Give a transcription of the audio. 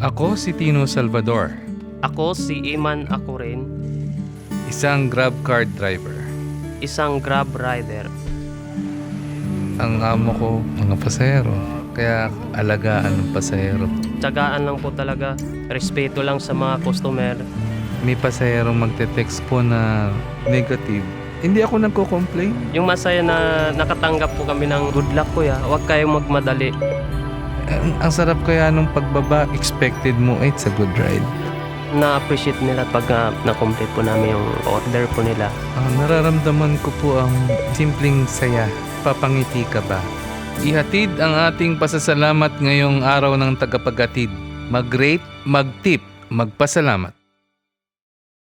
Ako si Tino Salvador, Ako si Iman Akurin, isang grab card driver. isang grab rider. Ang amo ko, mga pasahero. Kaya alagaan ng pasahero. Tsagaan lang po talaga. Respeto lang sa mga customer. May pasahero magte-text po na negative. Hindi ako nagko-complain. Yung masaya na nakatanggap po kami ng good luck kuya, huwag kayong magmadali. Ang, ang sarap kaya nung pagbaba, expected mo, "Eh, it's a good ride. Na-appreciate nila pag uh, na-complete po namin yung order po nila. Ang nararamdaman ko po ang simpleng saya. Papangiti ka ba? Ihatid ang ating pasasalamat ngayong araw ng tagapaghatid. Mag-rate, mag-tip, magpasalamat.